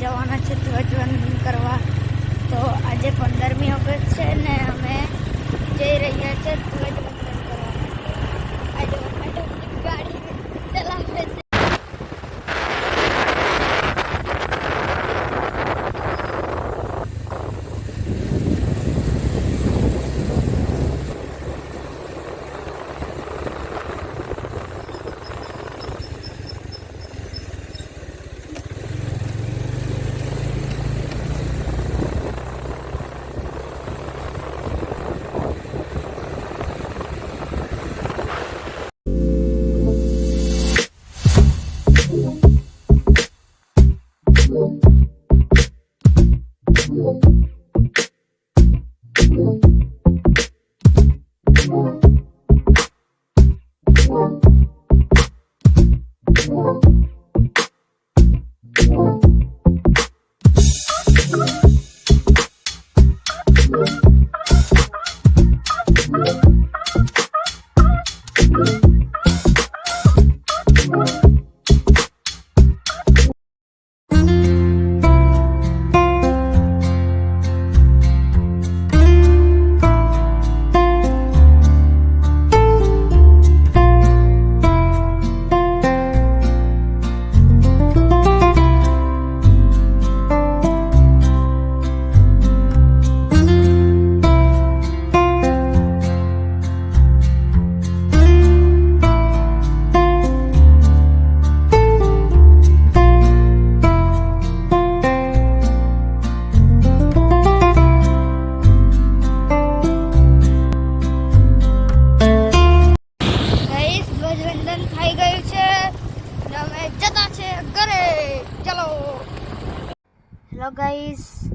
જવાના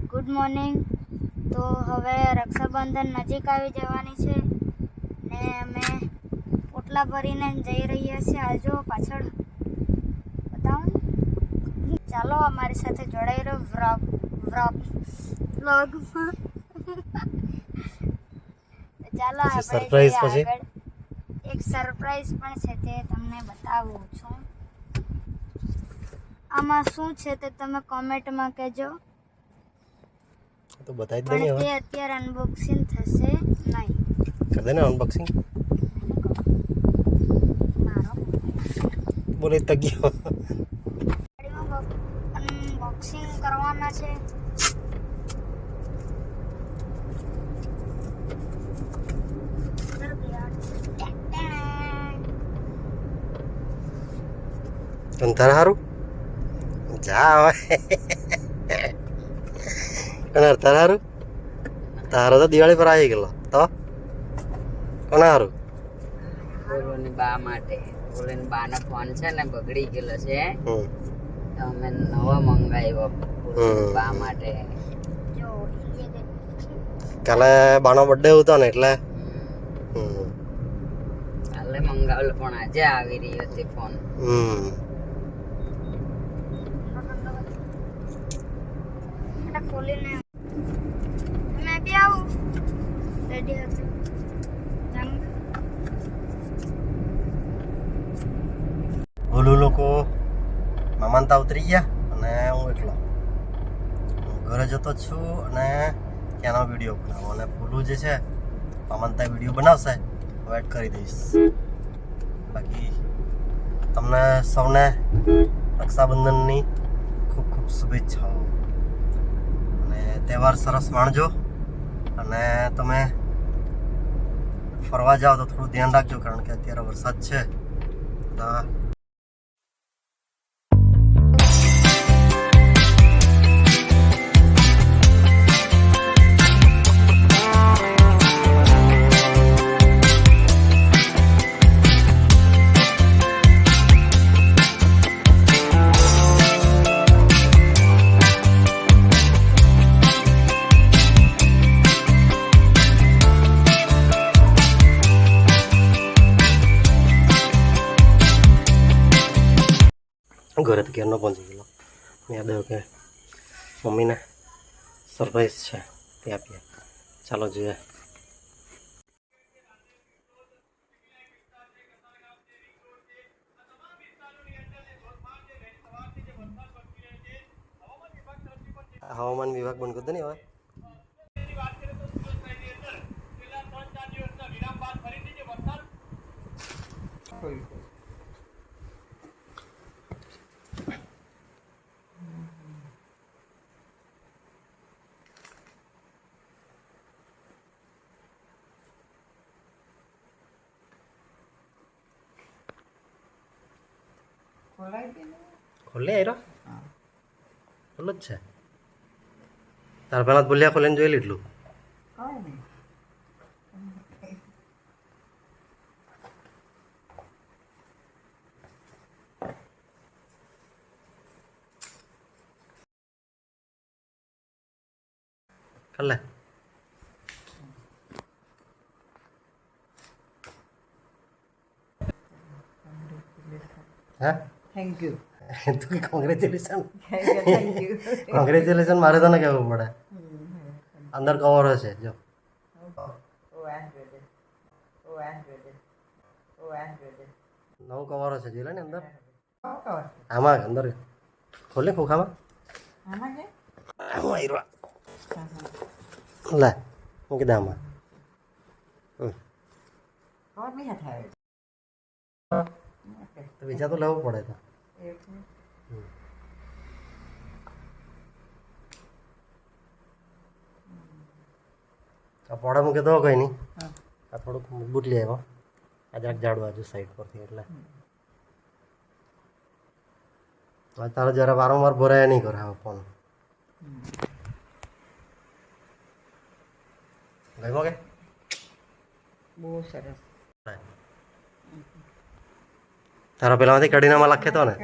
good morning. તો હવે રક્ષાબંધન નજીક આવી જવાની છે ને અમે પોટલા ભરીને જઈ રહ્યા છીએ. આજો પાછળ બતાવો ચાલો અમારી સાથે જોડાઈ રહ્યો વ્રોગ વ્લોગ વ્લોગમાં ચાલો સરપ્રાઈઝ પછી? એક સરપ્રાઈઝ પણ છે તે તમને બતાવું છું. આમાં શું છે તે તમે કોમેન્ટમાં કહેજો. તો બતાવી દઈએ હવે. અત્યારે અનબોક્સિંગ થશે નહીં. કરી દે ને અનબોક્સિંગ બોલે તગ્યો. અનબોક્સિંગ કરવાના છે. તને સારું જા હવે. તારે સારું તારો તો દિવાળી પર આવી ગયેલો તો કોણ બોલોની બા માટે બોલોની બાનો ફોન છે ને બગડી ગયેલો છે તો અમે નવો મંગાવ્યો બા માટે કાલે બાનો બર્થડે હતો ને એટલે કાલે મંગાવેલો પણ આજે આવી રહ્યો તે ફોન હમ ખોલીને આવું. રેડી હતી. ઓલું લોકો મામાનતા ઉતરી ગયા અને હું એકલો. હું ઘરે જતો છું અને ત્યાંનો વીડિયો બનાવો અને ભૂલું જે છે મામાનતા વીડિયો બનાવશે. હું એડ કરી દઈશ. બાકી તમને સૌને રક્ષાબંધનની ખૂબ ખૂબ શુભેચ્છાઓ. અને તહેવાર સરસ માણજો. અને તમે ફરવા જાઓ તો થોડું ધ્યાન રાખજો કારણ કે અત્યારે વરસાદ છે. તો ઘરે તો ઘેરનો પહોંચી ગયેલો મેં યાદ આવ્યું કે મમ્મીને સરપ્રાઈઝ છે. તે આપીએ ચાલો જોઈએ. હવામાન વિભાગ બંધ કરતો ને હવે. Thank દે ને ખોલે આયરો ખુલ્લો જ છે તાર પહેલાં બોલ્યા ખોલીને જોઈ થેન્ક યુ તું કોંગ્રેચ્યુલેશન થેન્ક યુ કોંગ્રેચ્યુલેશન મારે તને કહેવું પડે અંદર કવર હશે જો નવું કવર હશે જોઈ લે ને અંદર આમાં અંદર ખોલે ખોખામાં આમાં છે આમાં લે બીજા તો લેવું પડે તો આ પોડા મૂકે તો કંઈ નહીં. આ થોડુંક મજબૂત લઈ આવ્યો આ જરાક જાડવા બાજુ સાઈડ પરથી એટલે. આ તારો જરા વારંવાર ભરાયા નહીં કરે ફોન ગયો કે? બહુ સરસ. તારા પેલામાંથી કઢીનામાં લખે તો ને?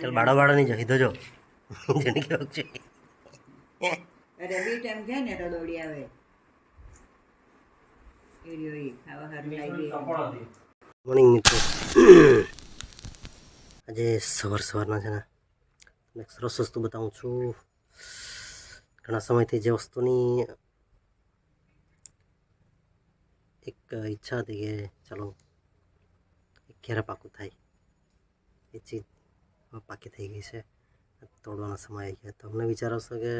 ચાલ બાડા બાળો નહીં જઈ દોજો જેને કેવું છે. ટાઈમ ને તો દોડી આવે ખાવા હારું લાગી. મોર્નિંગ મિત્રો. આજે સવાર સવારના છે ને. તમને સરસ વસ્તુ બતાવું છું. ઘણા સમયથી જે વસ્તુની એક ઈચ્છા હતી કે ચાલો એક ઘેરે પાકું થાય. એ ચીજ પાકી થઈ ગઈ છે. તોડવાના સમય આવી ગયા. તો અમને વિચાર આવશે કે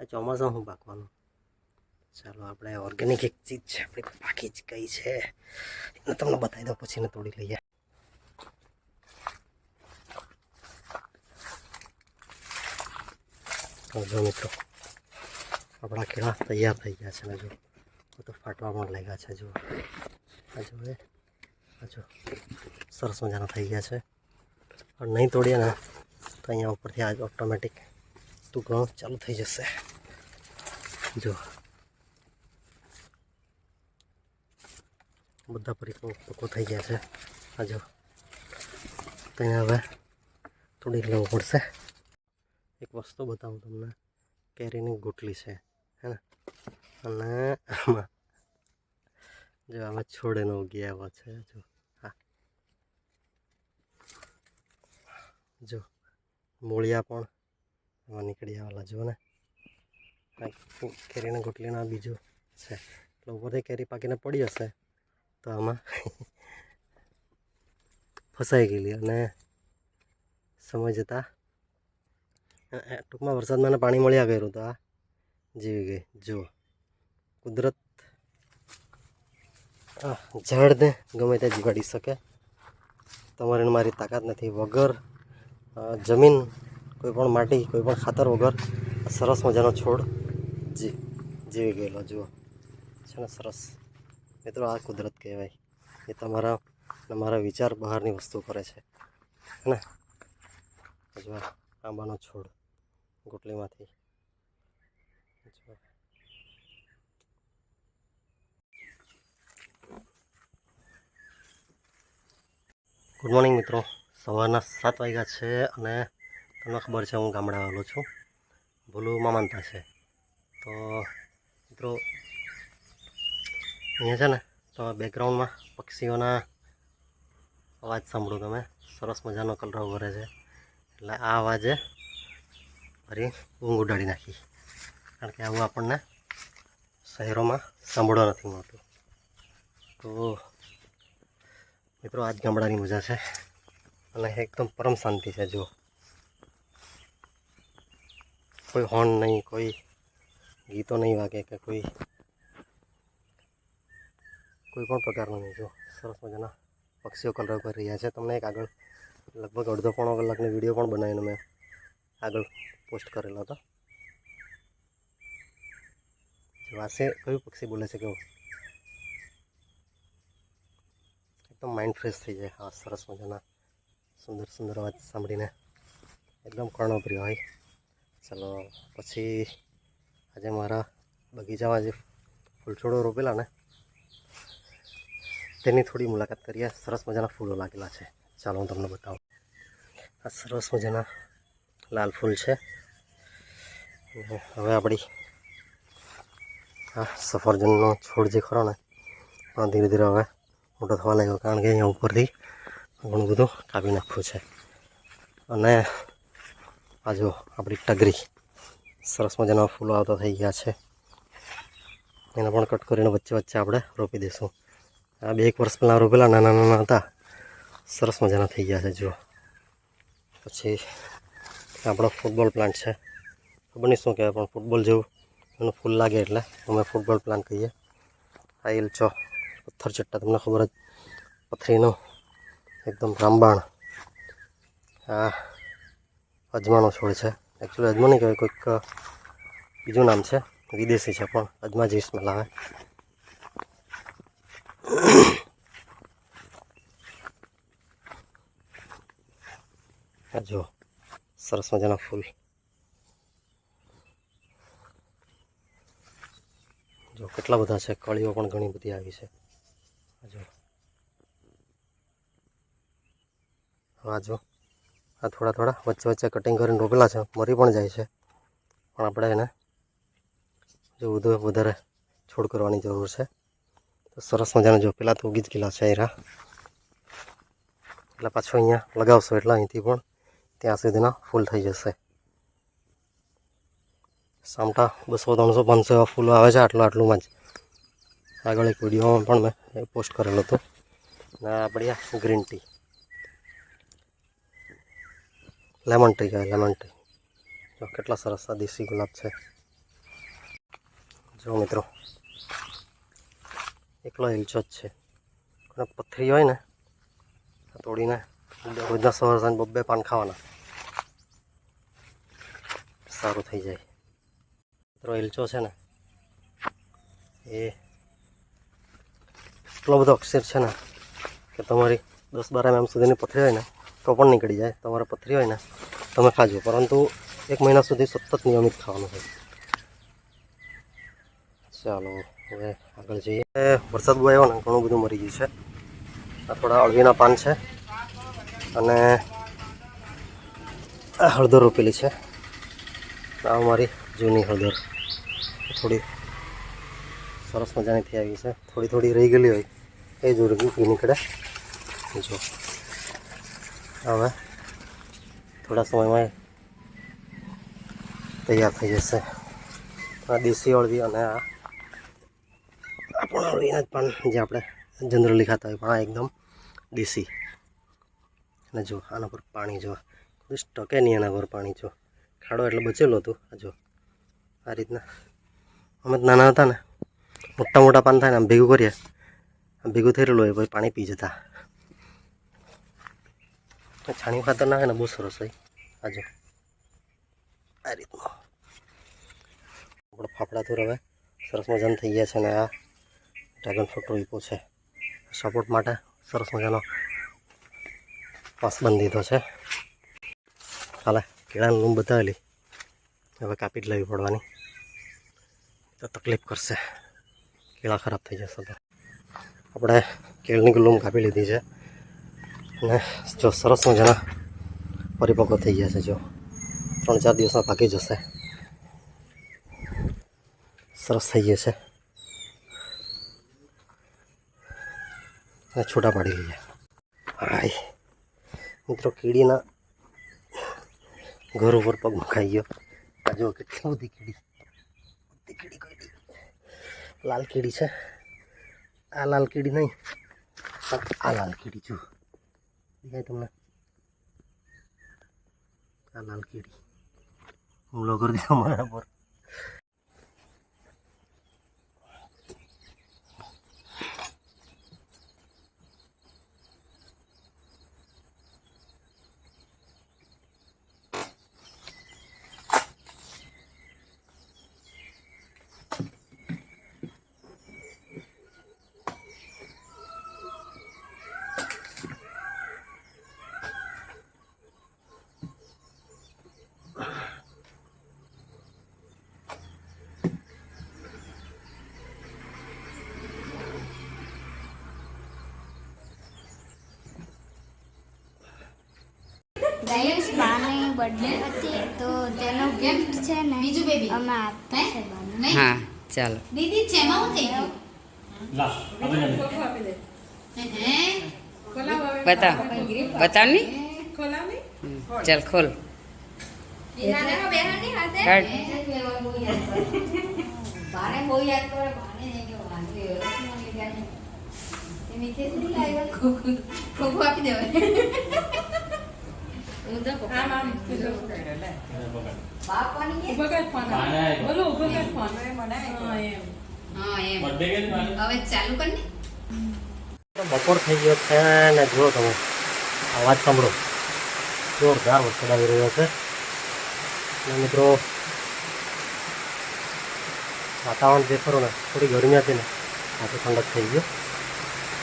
આ ચોમાસામાં શું પાકવાનું? ચાલો આપણે ઓર્ગેનિક એક ચીજ છે, આપણી પાકી જ કઈ છે. એને તમને બતાવી દઉં, પછી એને તોડી લઈએ. તો જો મિત્રો, આપણા કેળા તૈયાર થઈ ગયા છે ને જો આ તો ફાટવા પણ લાગ્યા છે જો આ જો એ, આ જો. સરસ મજાના થઈ ગયા છે. પણ નહીં તોડીએ ને, તો અહીંયા ઉપરથી આજ ઓટોમેટિક ટુકડો ચાલુ થઈ જશે. જો. બધા પરિપક્વ થઈ ગયા છે. આ જો તો અહીંયા હવે થોડીક લેવું પડશે. એક વસ્તુ બતાવું તમને. કેરીની ગુટલી છે, હે ને? અને આમાં જો આમાં છોડેનો ઉગી આવ્યો છે, જો, હા. જો, મૂળિયા પણ એમાં નીકળી આવેલા જુઓ ને? આ કેરીના ગુટલીના બીજું છે. એટલે ઉપરથી કેરી પાકીને પડી હશે. તો આમાં ફસાઈ ગયેલી અને સમય જતાં અ- અ ટૂંકમાં વરસાદમાં એને પાણી મળ્યા કર્યું તો આ જીવી ગઈ જુઓ કુદરત આ ઝાડને ગમે ત્યાં જીવાડી શકે તમારે ને મારી તાકાત નથી વગર અ, જમીન કોઈ પણ માટી કોઈ પણ ખાતર વગર આ સરસ મજાનો છોડ જી જીવી ગયેલો જુઓ છે ને સરસ મિત્રો આ કુદરત કહેવાય. એ તમારા તમારા મારા વિચાર બહારની વસ્તુ કરે છે. હે ને? જો, આંબાનો છોડ ગોટલીમાંથી. ગુડ મોર્નિંગ મિત્રો. સવારના સાત વાગ્યા છે અને તમને ખબર છે, હું ગામડા આવેલો છું. ભૂલુમાં માનતા છે. તો, મિત્રો, અહીંયા છે ને તો બેકગ્રાઉન્ડમાં પક્ષીઓના અવાજ સાંભળો તમે. સરસ મજાનો કલરવ ભરે છે. એટલે આ અવાજે ફરી ઊંઘ ઉડાડી નાખી. કારણ કે આવું આપણને શહેરોમાં સાંભળવા નથી મળતું. તો મિત્રો, આજ ગામડાની મજા છે. અને એકદમ પરમ શાંતિ છે જો કોઈ હોર્ન નહીં, કોઈ ગીતો નહીં વાગે કે કોઈ કોઈ પણ પ્રકારનું નહીં જો સરસ મજાના પક્ષીઓ કલર કરી રહ્યા છે. તમને એક આગળ લગભગ અડધો પોણો કલાકની વીડિયો પણ બનાવીને મેં આગળ પોસ્ટ કરેલો હતો. વાસે કયું પક્ષી બોલે છે કેવું? એકદમ માઇન્ડ ફ્રેશ થઈ જાય. હા, સરસ મજાના. સુંદર સુંદર અવાજ સાંભળીને. એકદમ કર્ણપ્રિય હોય. ચાલો, પછી આજે મારા બગીચામાં જે ફૂલછોડો રોપેલા ને તેની થોડી મુલાકાત કરીએ. સરસ મજાના ફૂલો લાગેલા છે. ચાલો હું તમને બતાવું. આ સરસ મજાના લાલ ફૂલ છે. હવે આપણી આ સફરજનનો છોડ જે ખરો ને પણ ધીરે ધીરે હવે મોટો થવા લાગ્યો કારણ કે અહીંયા ઉપરથી ઘણું બધું કાપી નાખ્યું છે. અને આ જો આપણી ટગરી સરસ મજાના ફૂલો આવતા થઈ ગયા છે. એને પણ કટ કરીને વચ્ચે વચ્ચે આપણે રોપી દઈશું. આ બે એક વર્ષ પહેલાં રોપેલા નાના નાના હતા. સરસ મજાના થઈ ગયા છે, જુઓ. પછી આપણો ફૂટબોલ પ્લાન્ટ છે. ખબર નહીં શું કહેવાય, પણ ફૂટબોલ જેવું એનું ફૂલ લાગે એટલે અમે ફૂટબોલ પ્લાન્ટ કહીએ. આ ઇલચો પથ્થર ચટ્ટા, તમને ખબર જ, પથરીનો એકદમ રામબાણ. આ અજમાનો છોડ છે. એકચ્યુઅલી અજમા નહીં કહેવાય, કોઈક બીજું નામ છે. વિદેશી છે પણ, અજમા જેવી સ્મેલ આવે. જો સરસ મજાના ફૂલ. જો કેટલા બધા છે, કળીઓ પણ ઘણી બધી આવી છે. જો હા જો આ થોડા થોડા વચ્ચે વચ્ચે કટિંગ કરીને રોપેલા છે, મરી પણ જાય છે. પણ આપણે એને જો વધુ વધારે છોડ કરવાની જરૂર છે. સરસ મજાનો જો પેલા તો ઉગી જ ગયેલા છે એરા એટલે પાછું અહીંયા લગાવશો એટલે અહીંથી પણ ત્યાં સુધીના ફૂલ થઈ જશે. સામટા બસો, ત્રણસો, પાંચસો એવા ફૂલો આવે છે આટલું આટલુંમાં જ. આગળ એક વિડીયોમાં પણ મેં પોસ્ટ કરેલો હતો. ને આપણી આ ગ્રીન ટી લેમન ટી કહેવાય લેમન ટી જો કેટલા સરસ આ દેશી ગુલાબ છે. જો મિત્રો એકલો હિલચો જ છે. અને પથરી હોય ને તોડીને રોજના સવાર સાંજ બબ્બે પાન ખાવાના. સારું થઈ જાય. મિત્રો, હિલચો છે ને, એ એટલો બધો અક્ષર છે ને, કે તમારી દસ બાર એમ સુધીની પથરી હોય ને, તો પણ નીકળી જાય. તમારે પથરી હોય ને, તમે ખાજો. પરંતુ એક મહિના સુધી સતત નિયમિત ખાવાનું હોય. ચાલો. હવે આગળ જઈએ. વરસાદ બહુ આવ્યો ને ઘણું બધું મરી ગયું છે. આ થોડા અળવીના પાન છે. અને હળદર રોપેલી છે. આ મારી જૂની હળદર. થોડી સરસ મજાની થઈ આવી છે. થોડી થોડી રહી ગયેલી હોય એ જ નીકળે. જો. હવે થોડા સમયમાં તૈયાર થઈ જશે. આ દેશી અળવી અને આ આપણા એના જ પાન જે આપણે જનરલી ખાતા હોય પણ આ એકદમ દેશી. અને જો, આના પર પાણી જો સ્ટકે નહીં એના પર પાણી જો. ખાડો એટલે બચેલો હતું જો. આ રીતના. અમે નાના હતા ને, મોટા મોટા પાન થાય ને, આમ ભેગું કરીએ, આમ ભેગું થઈ રહેલું હોય, પછી પાણી પી જતા. છાણિયું ખાતર નાખે ને, બહુ સરસ હોય. આજો આ રીતનું. આપણો ફાફડા તો હવે સરસ મજાનું થઈ ગયા છે ને આ. ડ્રેગન ફ્રૂટ રોપ્યો છે. સપોર્ટ માટે સરસ મજાનો પાસ બંધ દીધો છે. હાલે કેળાની લૂમ બતાવેલી. હવે કાપી જ લેવી પડવાની. તો તકલીફ કરશે. કેળા ખરાબ થઈ જશે તો. આપણે કેળની લૂમ કાપી લીધી છે. અને જો સરસ મજાના પરિપક્વ થઈ ગયા છે જો. ત્રણ ચાર દિવસમાં પાકી જશે. સરસ થઈ ગયા છે. છૂટા પાડી લીધા. હાય મિત્રો, કીડીના ઘર ઉપર પગ મુકાઈ ગયો. આ જો કેટલી બધી કીડી. બધી કીડી કીડી લાલ કીડી છે. આ લાલ કીડી નહીં આ લાલ કીડી જો દેખાય તમને? આ લાલ કીડી. હુમલો કરી દીધો મારા પર ગાઈસ બાની બર્થડે હતી તો તેનો ગિફ્ટ છે ને બીજું બેબી અમે આપ્યું છે બાને. હા ચાલો. દીદી છે એમાં હું થઈ ગયું બતાવ બતાવની હમ, ચાલ ખોલ. કાઢ. બાને બહુ યાદ કરે બાને નહીં કે વાંધો એવો નથી મને યાદ નહીં. તે મીઠે સુધી લાવ્યા. ખોખું ખોખું આપી દેવાય. બપોર થઈ ગયો છે ને જુઓ તમે. અવાજ સાંભળો. જોરદાર વરસાદ આવી રહ્યો છે. અને મિત્રો વાતાવરણ જે ખરું ને. થોડી ગરમી હતી ને. આજે ઠંડક થઈ ગયો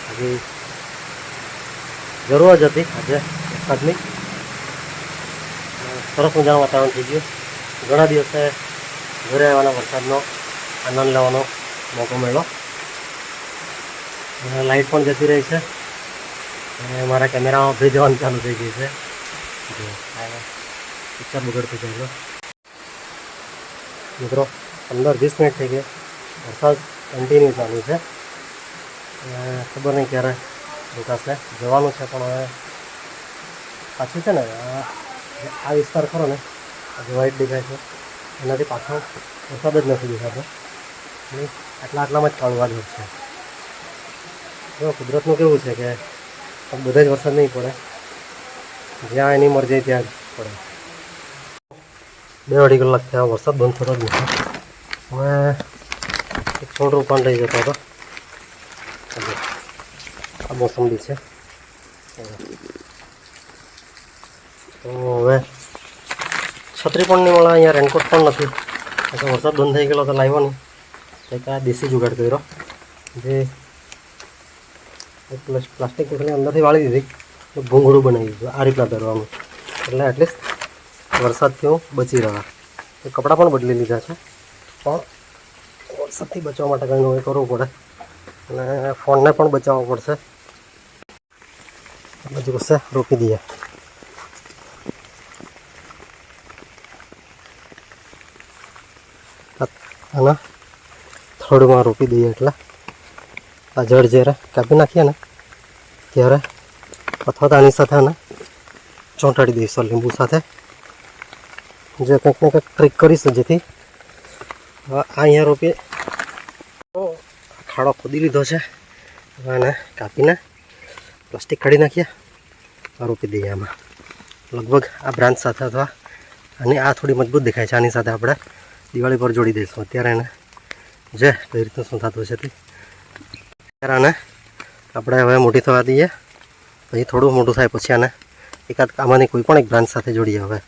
આજે જરૂર જ હતી. આજે વરસાદની સરસ મજાનું વાતાવરણ થઈ ગયું. ઘણા દિવસે ઘરે આવવાનો વરસાદનો આનંદ લેવાનો મોકો મળ્યો. લાઇટ પણ જતી રહી છે. અને મારા કેમેરામાં ભેજવાનું ચાલુ થઈ ગઈ છે. પિક્ચર બગડતું ચાલ્યો મિત્રો, પંદર વીસ મિનિટ થઈ ગઈ વરસાદ કન્ટિન્યુ ચાલુ છે. ખબર નહીં ક્યારે રોકાશે જવાનું છે પણ હવે પાછું છે ને આ વિસ્તાર ખરો ને, આજે વ્હાઈટ દેખાય છે. એનાથી પાછો વરસાદ જ નથી દેખાતો. આટલા આટલામાં જ કાળવા જ છે. જો, કુદરતનું કેવું છે કે બધા જ વરસાદ નહીં પડે. જ્યાં એની મરજી ત્યાં જ પડે. બે અઢી કલાક થયા, વરસાદ બંધ થતો જ નથી. હવે એક છોડ રોપાણ રહી જતો હતો. આ મોસંબી છે. હવે છત્રી પણ નહીં મળે અહીંયા રેનકોટ પણ નથી. એટલે વરસાદ બંધ થઈ ગયેલો તો લાવ્યો નહીં. કંઈક આ દેશી જુગાડ કર્યો. જે પ્લસ પ્લાસ્ટિક કોથળી અંદરથી વાળી દીધી. ભૂંગળું બનાવી દીધું. આ રીતના પહેરવાનું એટલે એટલીસ્ટ વરસાદથી હું બચી રહ્યા. એ કપડાં પણ બદલી લીધા છે. પણ વરસાદથી બચવા માટે કંઈ નવું કરવું પડે. અને ફોનને પણ બચાવવો પડશે. બધું કશે રોકી દઈએ. અને થડમાં રોપી દઈએ એટલે. આ જળ જ્યારે કાપી નાખીએ ને, ત્યારે અથવા તો આની સાથે આને ચોંટાડી દઈશું લીંબુ સાથે. જે કંઈક ને કંઈક ટ્રીક કરીશું જેથી હવે આ અહીંયા રોપીએ. ખાડો ખોદી લીધો છે. હવે આને કાપીને પ્લાસ્ટિક કાઢી નાખીએ. રોપી દઈએ આમાં. લગભગ આ બ્રાન્ચ સાથે અથવા અને આ થોડી મજબૂત દેખાય છે, આની સાથે આપણે દિવાળી પર જોડી દઈશું. અત્યારે એને જે કઈ રીતનું શું થતું છે તે. ત્યારે આને આપણે હવે મોટી થવા દઈએ. પછી થોડું મોટું થાય પછી આને એકાદ આમાંની કોઈ પણ એક બ્રાન્ચ સાથે જોડીએ હવે.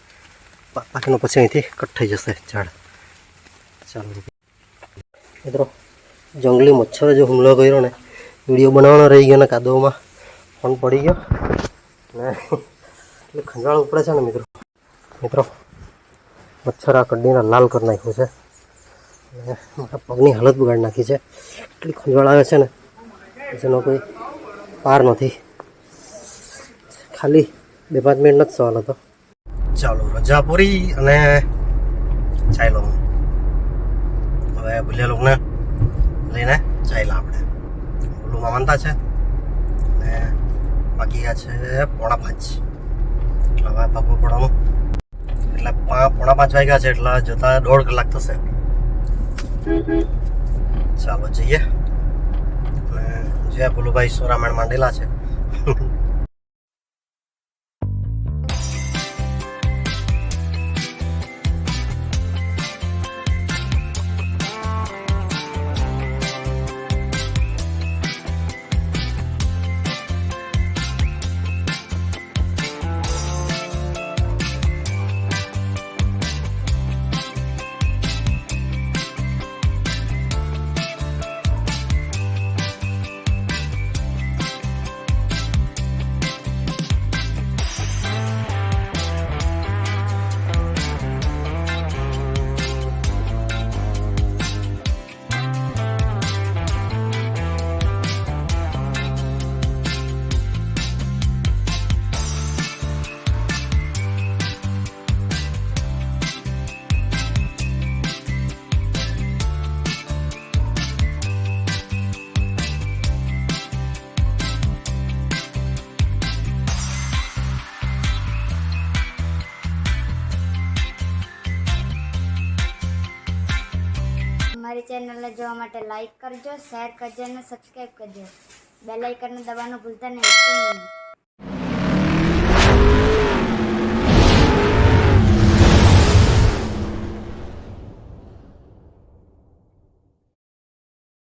બાકીનું પછી અહીંથી કટ થઈ જશે ઝાડ. ચાલો મિત્રો. જંગલી મચ્છરે જો હુમલો કર્યો ને, વીડિયો બનાવવાનો રહી ગયો ને કાદવમાં, ફોન પડી ગયો. ને, એટલે ખંજાળ ઉપડે છે ને મિત્રો. મિત્રો મચ્છર આ કડીને લાલ કરી નાખ્યું છે. અને મારા પગની હાલત બગાડી નાખી છે. એટલી ખંજવાળ આવે છે ને, જેનો કોઈ પાર નથી. ખાલી બે પાંચ મિનિટનો જ સવાલ હતો. ચાલો રજા પૂરી અને ચાલો હવે ભૂલ્યા લોકોને લઈને ચાલ્યા આપણે. બોલું માનતા છે. ને બાકી આ છે પોણા પાંચ. એટલે હવે ભાગવું પડવાનું. એટલે પોણા પાંચ વાગ્યા છે એટલે જતા દોઢ કલાક થશે. ચાલો જઈએ. અને જે ભોલુભાઈ સોરામણ માંડેલા છે માટે લાઈક કરજો શેર કરજો અને સબસ્ક્રાઈબ કરજો. બેલ આઇકનને દબાવવાનું ભૂલતા નહીં.